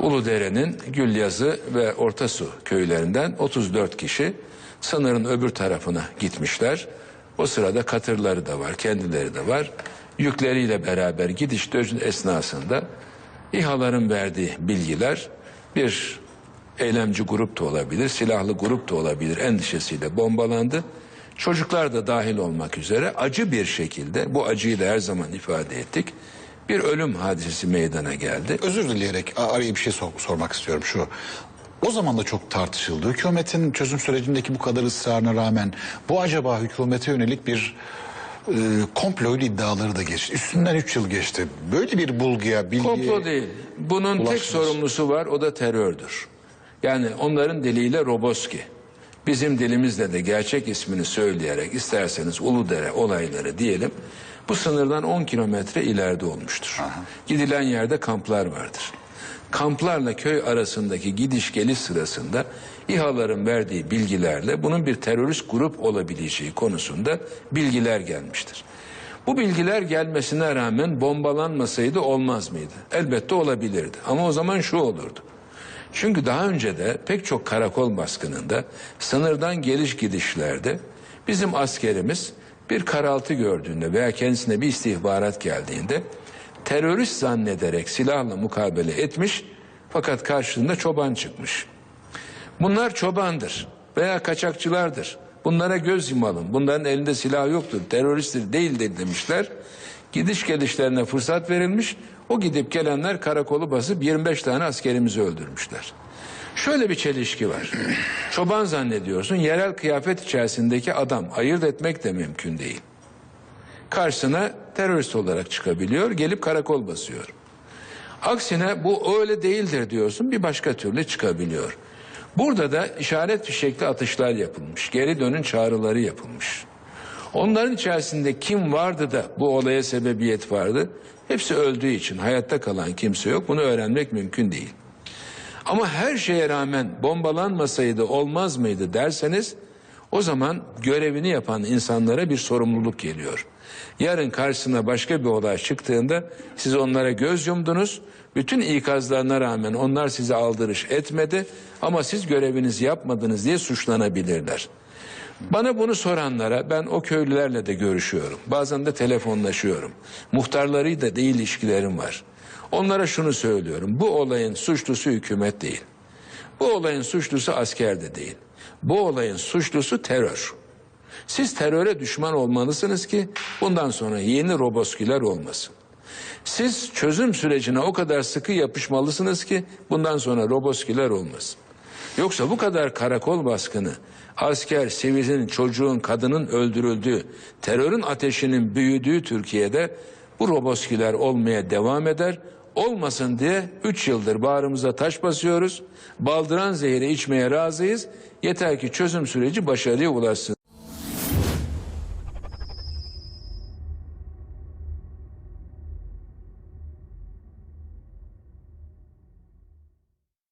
Uludere'nin Gülyazı ve Ortasu köylerinden 34 kişi sınırın öbür tarafına gitmişler. O sırada katırları da var, kendileri de var. Yükleriyle beraber gidiş dönüş esnasında İHA'ların verdiği bilgiler bir eylemci grup da olabilir, silahlı grup da olabilir endişesiyle bombalandı. Çocuklar da dahil olmak üzere acı bir şekilde bu acıyı da her zaman ifade ettik. Bir ölüm hadisesi meydana geldi. Özür dileyerek araya bir şey sor- sormak istiyorum şu. O zaman da çok tartışıldı. Hükümetin çözüm sürecindeki bu kadar ısrarına rağmen bu acaba hükümete yönelik bir e, komploylu iddiaları da geçti. Üstünden 3 yıl geçti. Böyle bir bulguya, bilgiye... Komplo değil. Bunun tek Ulaştınız. sorumlusu var o da terördür. Yani onların diliyle Roboski. Bizim dilimizle de gerçek ismini söyleyerek isterseniz Uludere olayları diyelim. Bu sınırdan 10 kilometre ileride olmuştur. Gidilen yerde kamplar vardır. Kamplarla köy arasındaki gidiş geliş sırasında İHA'ların verdiği bilgilerle bunun bir terörist grup olabileceği konusunda bilgiler gelmiştir. Bu bilgiler gelmesine rağmen bombalanmasaydı olmaz mıydı? Elbette olabilirdi. Ama o zaman şu olurdu. Çünkü daha önce de pek çok karakol baskınında sınırdan geliş gidişlerde bizim askerimiz bir karaltı gördüğünde veya kendisine bir istihbarat geldiğinde terörist zannederek silahla mukabele etmiş fakat karşısında çoban çıkmış. Bunlar çobandır veya kaçakçılardır. Bunlara göz yumalım. Bunların elinde silah yoktur. Teröristtir değildir demişler. Gidiş gelişlerine fırsat verilmiş. O gidip gelenler karakolu basıp 25 tane askerimizi öldürmüşler. Şöyle bir çelişki var. Çoban zannediyorsun yerel kıyafet içerisindeki adam ayırt etmek de mümkün değil. Karşısına terörist olarak çıkabiliyor, gelip karakol basıyor. Aksine bu öyle değildir diyorsun bir başka türlü çıkabiliyor. Burada da işaret fişekli atışlar yapılmış. Geri dönün çağrıları yapılmış. Onların içerisinde kim vardı da bu olaya sebebiyet vardı? Hepsi öldüğü için hayatta kalan kimse yok. Bunu öğrenmek mümkün değil. Ama her şeye rağmen bombalanmasaydı olmaz mıydı derseniz o zaman görevini yapan insanlara bir sorumluluk geliyor. Yarın karşısına başka bir olay çıktığında siz onlara göz yumdunuz. Bütün ikazlarına rağmen onlar size aldırış etmedi ama siz görevinizi yapmadınız diye suçlanabilirler. Bana bunu soranlara ben o köylülerle de görüşüyorum. Bazen de telefonlaşıyorum. Muhtarlarıyla da ilişkilerim var. Onlara şunu söylüyorum. Bu olayın suçlusu hükümet değil. Bu olayın suçlusu asker de değil. Bu olayın suçlusu terör. Siz teröre düşman olmalısınız ki bundan sonra yeni roboskiler olmasın. Siz çözüm sürecine o kadar sıkı yapışmalısınız ki bundan sonra roboskiler olmasın. Yoksa bu kadar karakol baskını, asker, sivilin, çocuğun, kadının öldürüldüğü, terörün ateşinin büyüdüğü Türkiye'de bu roboskiler olmaya devam eder. Olmasın diye 3 yıldır bağrımıza taş basıyoruz. Baldıran zehri içmeye razıyız. Yeter ki çözüm süreci başarıya ulaşsın.